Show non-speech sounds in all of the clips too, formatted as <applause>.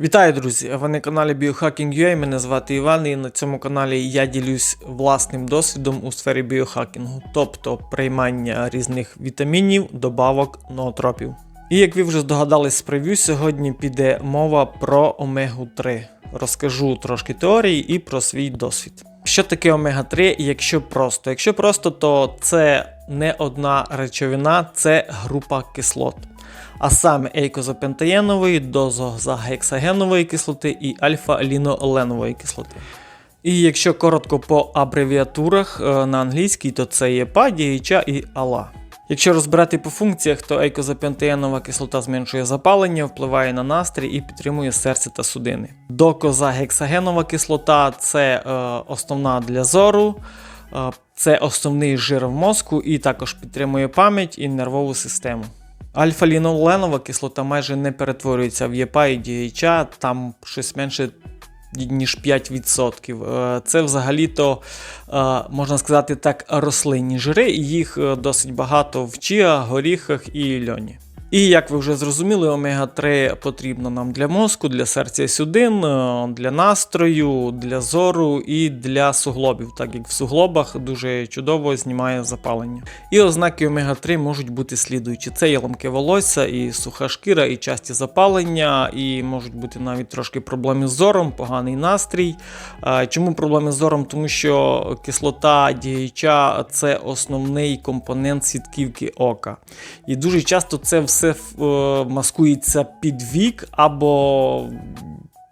Вітаю, друзі! Ви на каналі Biohacking.ua, мене звати Іван, і на цьому каналі я ділюсь власним досвідом у сфері біохакінгу, тобто приймання різних вітамінів, добавок, ноотропів. І як ви вже здогадались з прев'ю, сьогодні піде мова про омегу 3. Розкажу трошки теорії і про свій досвід. Що таке омега 3, якщо просто? Якщо просто, то це не одна речовина, це група кислот а саме ейкозапентаєнової, дозозагексагенової кислоти і альфа-ліноленової кислоти. І якщо коротко по абревіатурах е, на англійській, то це є ПА, DHA і АЛА. Якщо розбирати по функціях, то ейкозапентеєнова кислота зменшує запалення, впливає на настрій і підтримує серце та судини. Докозагексагенова кислота це е, основна для зору, е, це основний жир в мозку і також підтримує пам'ять і нервову систему. Альфа-ліноленова кислота майже не перетворюється в ЄПА і DHA, там щось менше ніж 5%. Е, Це взагалі-то, е, можна сказати так, рослинні жири, і їх е, досить багато в чіа, горіхах і льоні. І як ви вже зрозуміли, омега-3 потрібно нам для мозку, для серця і судин, для настрою, для зору і для суглобів, так як в суглобах дуже чудово знімає запалення. І ознаки омега-3 можуть бути слідуючі: це є волосся, і суха шкіра, і часті запалення, і можуть бути навіть трошки проблеми з зором, поганий настрій. Чому проблеми з зором? Тому що кислота DHA – це основний компонент сітківки ока. І дуже часто це все е, маскується під вік або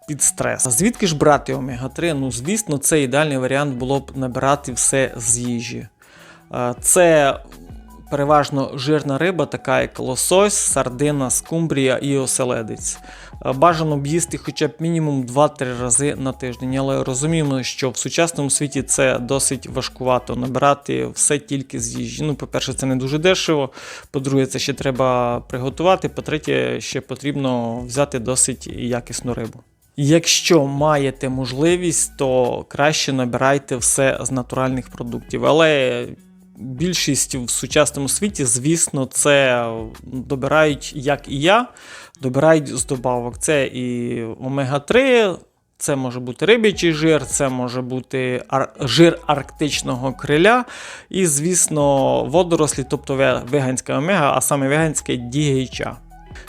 під стрес. А звідки ж брати омега-3? Ну, звісно, це ідеальний варіант було б набирати все з їжі. Е, Це переважно жирна риба, така як лосось, сардина, скумбрія і оселедець. Е, Бажано б їсти хоча б мінімум 2-3 рази на тиждень, але розуміємо, що в сучасному світі це досить важкувато набирати все тільки з їжі. Ну, по-перше, це не дуже дешево. По-друге, це ще треба приготувати. По-третє, ще потрібно взяти досить якісну рибу. Якщо маєте можливість, то краще набирайте все з натуральних продуктів. Але більшість в сучасному світі, звісно, це добирають, як і я, добирають з добавок. Це і омега-3. Це може бути рибячий жир, це може бути ар- жир арктичного криля, і, звісно, водорослі, тобто ве- веганська омега, а саме веганське DHA.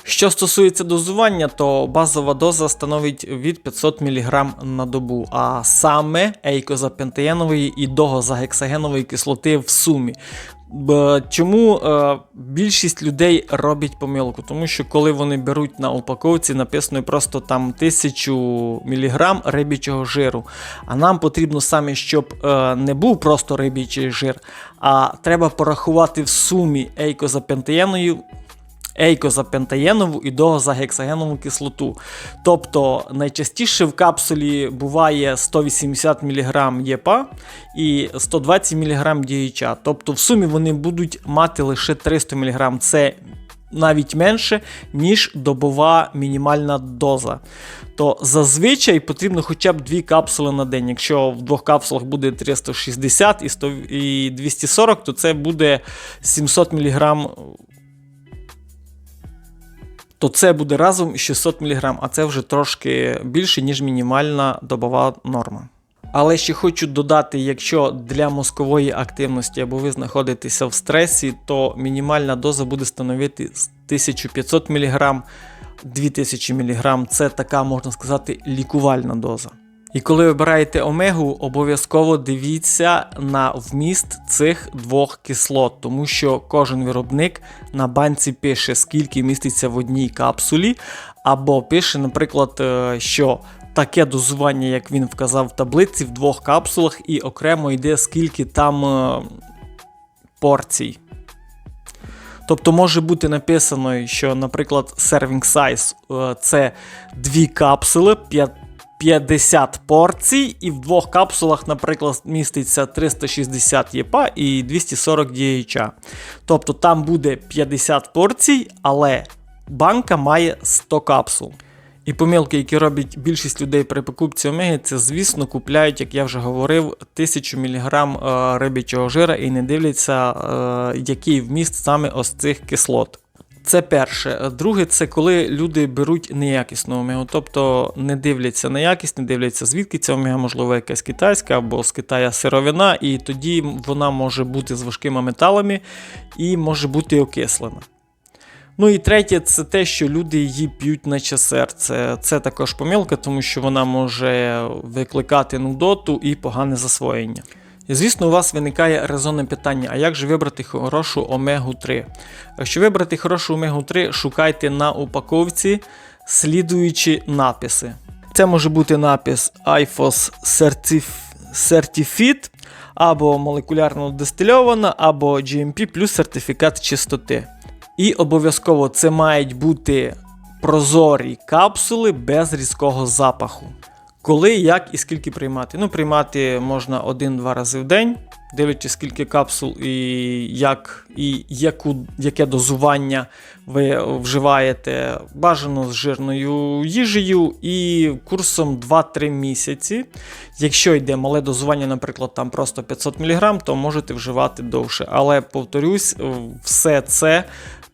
Що стосується дозування, то базова доза становить від 500 мг на добу, а саме ейкозапентеєнової і догозагексагенової кислоти в сумі. Чому е, більшість людей робить помилку? Тому що коли вони беруть на упаковці, написано просто там 1000 мг рибічого жиру. А нам потрібно саме, щоб е, не був просто рибічий жир, а треба порахувати в сумі ейкозапентеєною ейкозапентаєнову і догозагексагенову кислоту. Тобто найчастіше в капсулі буває 180 мг ЄПА і 120 мг DHA. Тобто в сумі вони будуть мати лише 300 мг. Це навіть менше, ніж добова мінімальна доза. То зазвичай потрібно хоча б дві капсули на день. Якщо в двох капсулах буде 360 і 240, то це буде 700 мг то це буде разом 600 мг, а це вже трошки більше, ніж мінімальна добова норма. Але ще хочу додати, якщо для мозкової активності або ви знаходитеся в стресі, то мінімальна доза буде становити 1500 мг, 2000 мг це така, можна сказати, лікувальна доза. І коли обираєте омегу, обов'язково дивіться на вміст цих двох кислот, тому що кожен виробник на банці пише, скільки міститься в одній капсулі, або пише, наприклад, е, що таке дозування, як він вказав в таблиці, в двох капсулах, і окремо йде скільки там е, порцій. Тобто може бути написано, що, наприклад, serving size е, це дві капсули, 5 50 порцій, і в двох капсулах, наприклад, міститься 360 ЄПА і 240 DHA. Тобто там буде 50 порцій, але банка має 100 капсул. І помилки, які роблять більшість людей при покупці омеги, це, звісно, купляють, як я вже говорив, 1000 мг е, рибячого жира і не дивляться, е, який вміст саме ось цих кислот. Це перше. Друге, це коли люди беруть неякісну омегу, тобто не дивляться на якість, не дивляться звідки ця омега, можливо, якась китайська або з Китая сировина, і тоді вона може бути з важкими металами і може бути окислена. Ну і третє, це те, що люди її п'ють наче серце. Це також помилка, тому що вона може викликати нудоту і погане засвоєння. Звісно, у вас виникає резонне питання: а як же вибрати хорошу омегу 3? Якщо вибрати хорошу омегу 3, шукайте на упаковці слідуючі написи. Це може бути напис IFOS Certif- Certified, або молекулярно дистильована, або GMP плюс сертифікат чистоти. І обов'язково це мають бути прозорі капсули без різкого запаху. Коли, як і скільки приймати? Ну, приймати можна один-два рази в день, дивлячись, скільки капсул і як, і яку, яке дозування ви вживаєте. Бажано з жирною їжею і курсом 2-3 місяці. Якщо йде мале дозування, наприклад, там просто 500 мг, то можете вживати довше. Але повторюсь, все це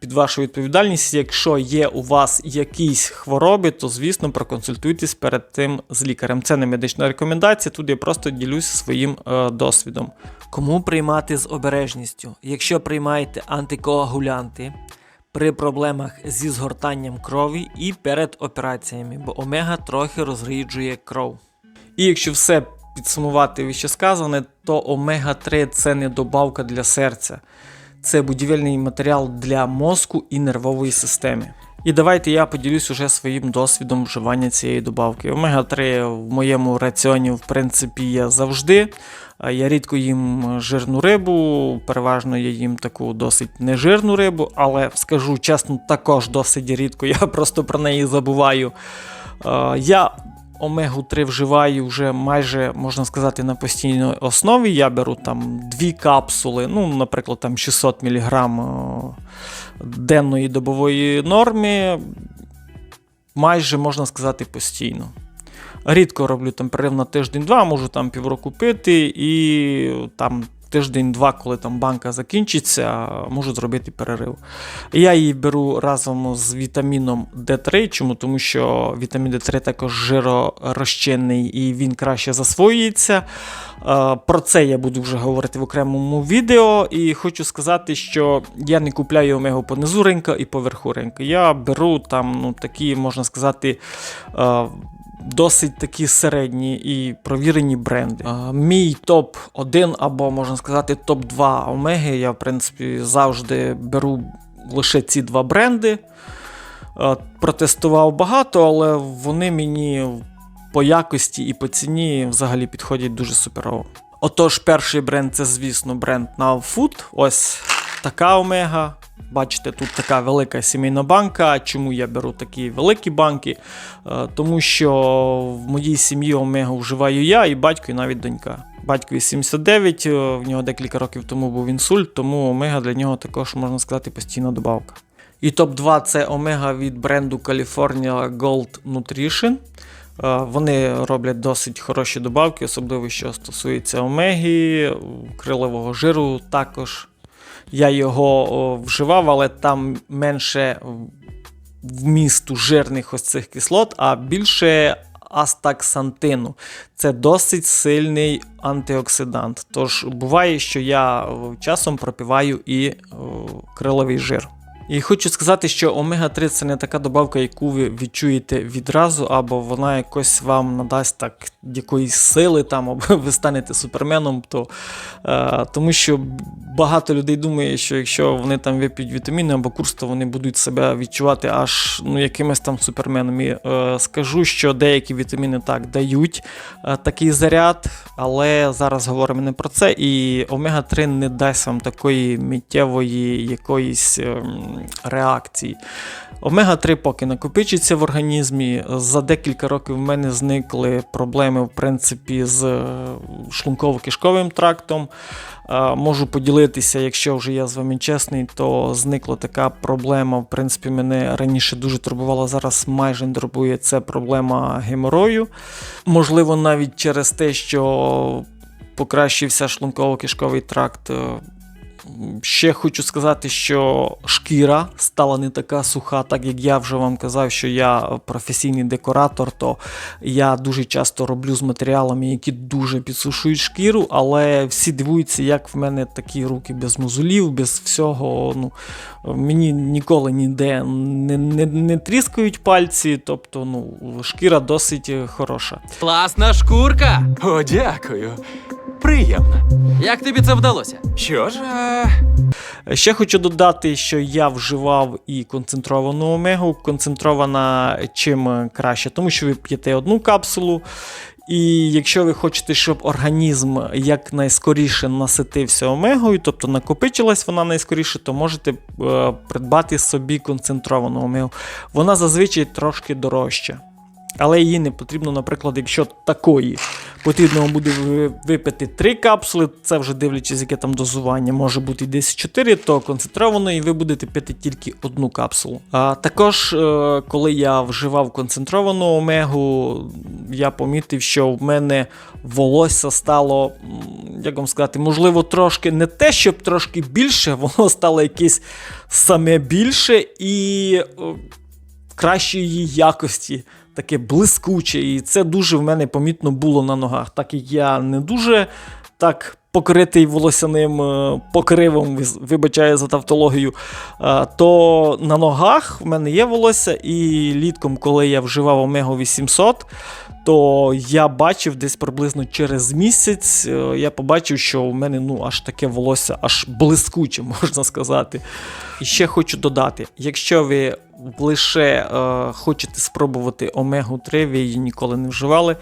під вашу відповідальність. Якщо є у вас якісь хвороби, то звісно проконсультуйтесь перед тим з лікарем. Це не медична рекомендація. Тут я просто ділюсь своїм е, досвідом. Кому приймати з обережністю? Якщо приймаєте антикоагулянти при проблемах зі згортанням крові і перед операціями, бо омега трохи розріджує кров. І якщо все підсумувати вище сказане, то омега-3 це не добавка для серця, це будівельний матеріал для мозку і нервової системи. І давайте я поділюсь уже своїм досвідом вживання цієї добавки. Омега-3 в моєму раціоні, в принципі, є завжди. Я рідко їм жирну рибу, переважно я їм таку досить нежирну рибу, але скажу чесно, також досить рідко, я просто про неї забуваю. Я омегу 3 вживаю вже майже, можна сказати, на постійній основі. Я беру там дві капсули, ну, наприклад, там 600 мг денної добової норми. Майже можна сказати постійно. Рідко роблю там перерив на тиждень-два, можу там півроку пити, і там тиждень-два, коли там банка закінчиться, можу зробити перерив. Я її беру разом з вітаміном D3. Чому? Тому що вітамін D3 також жиророзчинний і він краще засвоюється. Е, Про це я буду вже говорити в окремому відео. І хочу сказати, що я не купляю омегу по низу ринка і по верху. Я беру там ну, такі, можна сказати, е, досить такі середні і провірені бренди. Мій топ-1 або можна сказати топ-2 омеги. Я, в принципі, завжди беру лише ці два бренди. Протестував багато, але вони мені по якості і по ціні взагалі підходять дуже суперово. Отож, перший бренд це, звісно, бренд Now Food. Ось така омега. Бачите, тут така велика сімейна банка. Чому я беру такі великі банки? Е, Тому що в моїй сім'ї омегу вживаю я і батько, і навіть донька. Батькові 79, е, в нього декілька років тому був інсульт, тому омега для нього також, можна сказати, постійна добавка. І топ-2 це омега від бренду California Gold Nutrition. Е, Вони роблять досить хороші добавки, особливо що стосується омеги, крилового жиру також. Я його вживав, але там менше вмісту жирних ось цих кислот, а більше астаксантину. Це досить сильний антиоксидант. Тож буває, що я часом пропиваю і криловий жир. І хочу сказати, що омега-3 це не така добавка, яку ви відчуєте відразу, або вона якось вам надасть так якоїсь сили, там, або <laughs> ви станете суперменом. То, е, тому що багато людей думає, що якщо вони там вип'ють вітаміни або курс, то вони будуть себе відчувати аж ну, якимось там суперменом. І е, скажу, що деякі вітаміни так дають е, такий заряд, але зараз говоримо не про це. І омега-3 не дасть вам такої миттєвої якоїсь. Е, реакції. Омега-3 поки накопичиться в організмі. За декілька років в мене зникли проблеми в принципі, з е, шлунково-кишковим трактом. Е, Можу поділитися, якщо вже я з вами чесний, то зникла така проблема. В принципі, мене раніше дуже турбувала, зараз майже не турбує це проблема геморою. Можливо, навіть через те, що покращився шлунково-кишковий тракт. Ще хочу сказати, що шкіра стала не така суха, так як я вже вам казав, що я професійний декоратор, то я дуже часто роблю з матеріалами, які дуже підсушують шкіру, але всі дивуються, як в мене такі руки без мозолів, без всього. Ну, мені ніколи ніде не, не, не тріскають пальці, тобто ну, шкіра досить хороша. Класна шкурка! О, дякую. Приємно. Як тобі це вдалося? Що ж, е, Ще хочу додати, що я вживав і концентровану омегу. Концентрована чим краще, тому що ви п'єте одну капсулу. І якщо ви хочете, щоб організм якнайскоріше наситився омегою, тобто накопичилась вона найскоріше, то можете е, придбати собі концентровану омегу. Вона зазвичай трошки дорожча. Але її не потрібно, наприклад, якщо такої потрібно буде випити 3 капсули, це вже дивлячись, яке там дозування, може бути десь 4, то концентрованої ви будете пити тільки одну капсулу. А також, е, коли я вживав концентровану омегу, я помітив, що в мене волосся стало, як вам сказати, можливо, трошки не те, щоб трошки більше, <laughs> воно стало якесь саме більше і е, кращої якості, таке блискуче. І це дуже в мене помітно було на ногах, так як я не дуже так покритий волосяним е, покривом, вибачаю за тавтологію, е, то на ногах в мене є волосся, і літком, коли я вживав Омегу 800, то я бачив десь приблизно через місяць, е, я побачив, що у мене ну, аж таке волосся, аж блискуче, <laughs> можна сказати. І ще хочу додати: якщо ви лише е, хочете спробувати омегу 3, ви її ніколи не вживали.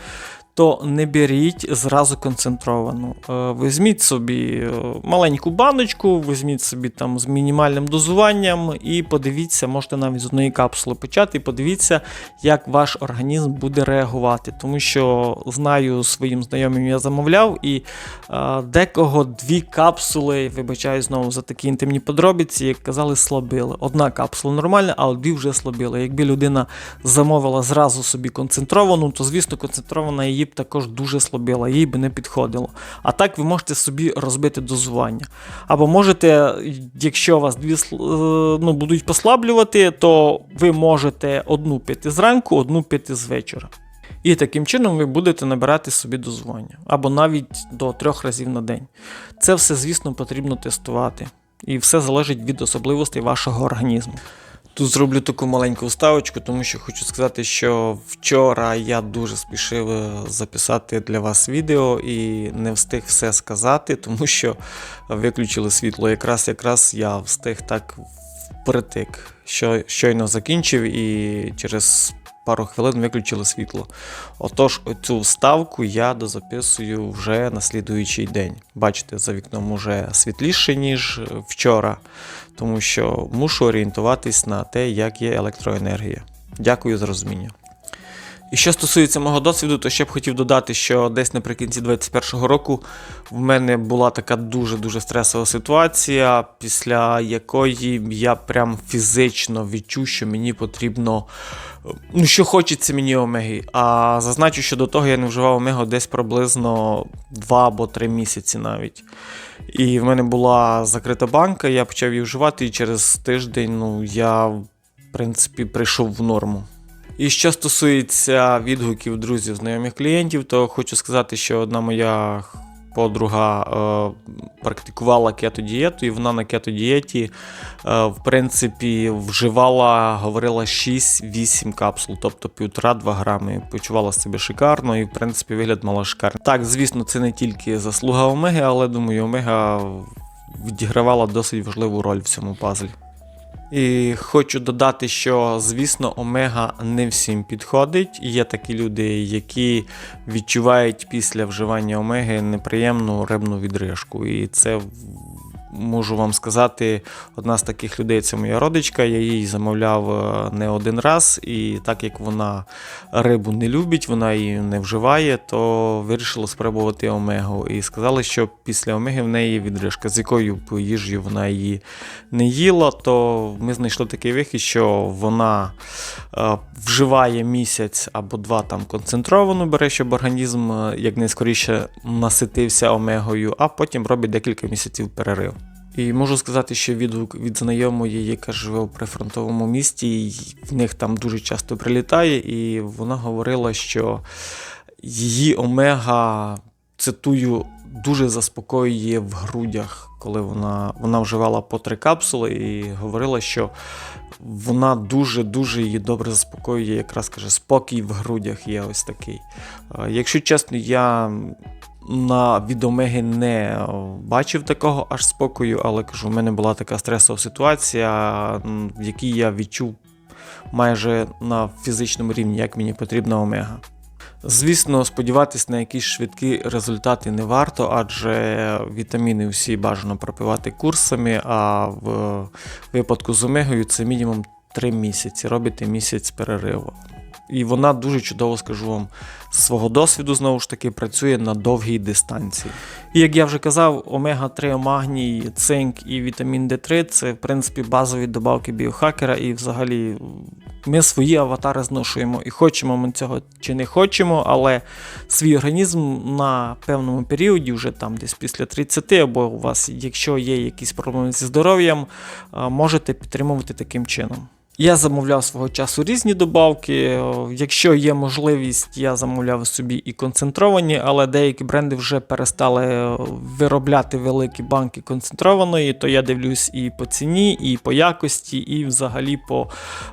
То не беріть зразу концентровану. Е, Візьміть собі е, маленьку баночку, візьміть собі там з мінімальним дозуванням і подивіться, можете навіть з одної капсули почати, і подивіться, як ваш організм буде реагувати. Тому що знаю своїм знайомим я замовляв, і е, декого дві капсули, вибачаю знову за такі інтимні подробиці, як казали, слабили. Одна капсула нормальна, а дві вже слабили. Якби людина замовила зразу собі концентровану, то звісно, концентрована її б також дуже слабила, їй би не підходило. А так ви можете собі розбити дозування. Або можете, якщо вас дві е, ну, будуть послаблювати, то ви можете одну пити зранку, одну пити з вечора. І таким чином ви будете набирати собі дозування, або навіть до трьох разів на день. Це все, звісно, потрібно тестувати. І все залежить від особливостей вашого організму. Тут зроблю таку маленьку вставочку, тому що хочу сказати, що вчора я дуже спішив е, записати для вас відео і не встиг все сказати, <laughs> тому що виключили світло. Якраз якраз я встиг так впритик. Що, щойно закінчив і через пару хвилин виключили світло. Отож, оцю вставку я дозаписую вже на слідуючий день. Бачите, за вікном уже світліше, ніж вчора, тому що мушу орієнтуватись на те, як є електроенергія. Дякую за розуміння. І що стосується мого досвіду, то ще б хотів додати, що десь наприкінці 21-го року в мене була така дуже-дуже стресова ситуація, після якої я прям фізично відчув, що мені потрібно. Ну, що хочеться мені омеги. А зазначу, що до того я не вживав омегу десь приблизно 2 або 3 місяці навіть. І в мене була закрита банка, я почав її вживати, і через тиждень ну, я, в принципі, прийшов в норму. І що стосується відгуків друзів, знайомих клієнтів, то хочу сказати, що одна моя подруга е, практикувала кето-дієту, і вона на кето-дієті, е, в принципі, вживала, говорила 6-8 капсул, тобто 1,5-2 грами. Почувала себе шикарно і, в принципі, вигляд мала шикарний. Так, звісно, це не тільки заслуга Омеги, але думаю, Омега відігравала досить важливу роль в цьому пазлі. І хочу додати, що звісно, омега не всім підходить. Є такі люди, які відчувають після вживання омеги неприємну рибну відрижку. І це можу вам сказати, одна з таких людей це моя родичка. Я їй замовляв е, не один раз, і так як вона рибу не любить, вона її не вживає, то вирішила спробувати омегу. І сказали, що після омеги в неї відрижка, з якою б їжею вона її не їла, то ми знайшли такий вихід, що вона е, вживає місяць або два там концентровану бере, щоб організм е, якнайскоріше наситився омегою, а потім робить декілька місяців перерив. І можу сказати, що відгук від знайомої, яка живе в прифронтовому місті, в них там дуже часто прилітає, і вона говорила, що її омега, цитую, дуже заспокоює в грудях, коли вона, вона вживала по три капсули і говорила, що вона дуже-дуже її добре заспокоює, якраз каже, спокій в грудях є ось такий. Якщо чесно, я на від Омеги не бачив такого аж спокою, але кажу, в мене була така стресова ситуація, в якій я відчув майже на фізичному рівні, як мені потрібна омега. Звісно, сподіватись на якісь швидкі результати не варто, адже вітаміни всі бажано пропивати курсами, а в випадку з омегою це мінімум 3 місяці. Робите місяць перериву. І вона дуже чудово, скажу вам, з свого досвіду знову ж таки працює на довгій дистанції. І як я вже казав, омега-3, магній, цинк і вітамін D3 це в принципі базові добавки біохакера, і взагалі ми свої аватари зношуємо. І хочемо ми цього чи не хочемо, але свій організм на певному періоді, вже там десь після 30, або у вас, якщо є якісь проблеми зі здоров'ям, можете підтримувати таким чином. Я замовляв свого часу різні добавки. Якщо є можливість, я замовляв собі і концентровані, але деякі бренди вже перестали е, виробляти великі банки концентрованої, то я дивлюсь і по ціні, і по якості, і взагалі по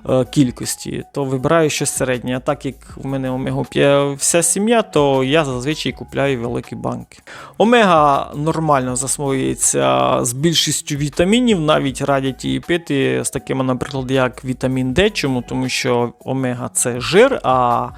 е, кількості. То вибираю щось середнє. А так як в мене омегу п'є вся сім'я, то я зазвичай купляю великі банки. Омега нормально засвоюється з більшістю вітамінів, навіть радять її пити з такими, наприклад, як вітамін Д. Чому? Тому що омега це жир, а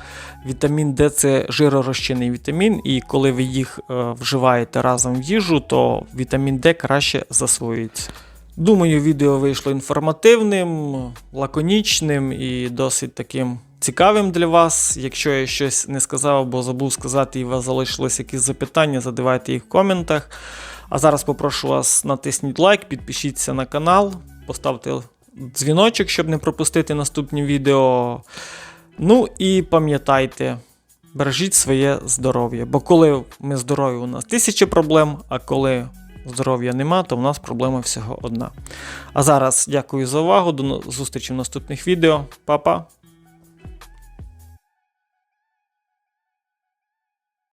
вітамін Д це жиророзчинний вітамін, і коли ви їх е, вживаєте разом в їжу, то вітамін Д краще засвоюється. Думаю, відео вийшло інформативним, лаконічним і досить таким цікавим для вас. Якщо я щось не сказав або забув сказати, і у вас залишились якісь запитання, задавайте їх в коментах. А зараз попрошу вас натисніть лайк, підпишіться на канал, поставте дзвіночок, щоб не пропустити наступні відео. Ну і пам'ятайте, бережіть своє здоров'я. Бо коли ми здорові, у нас тисячі проблем, а коли здоров'я нема, то в нас проблема всього одна. А зараз дякую за увагу. До зустрічі в наступних відео. Па-па!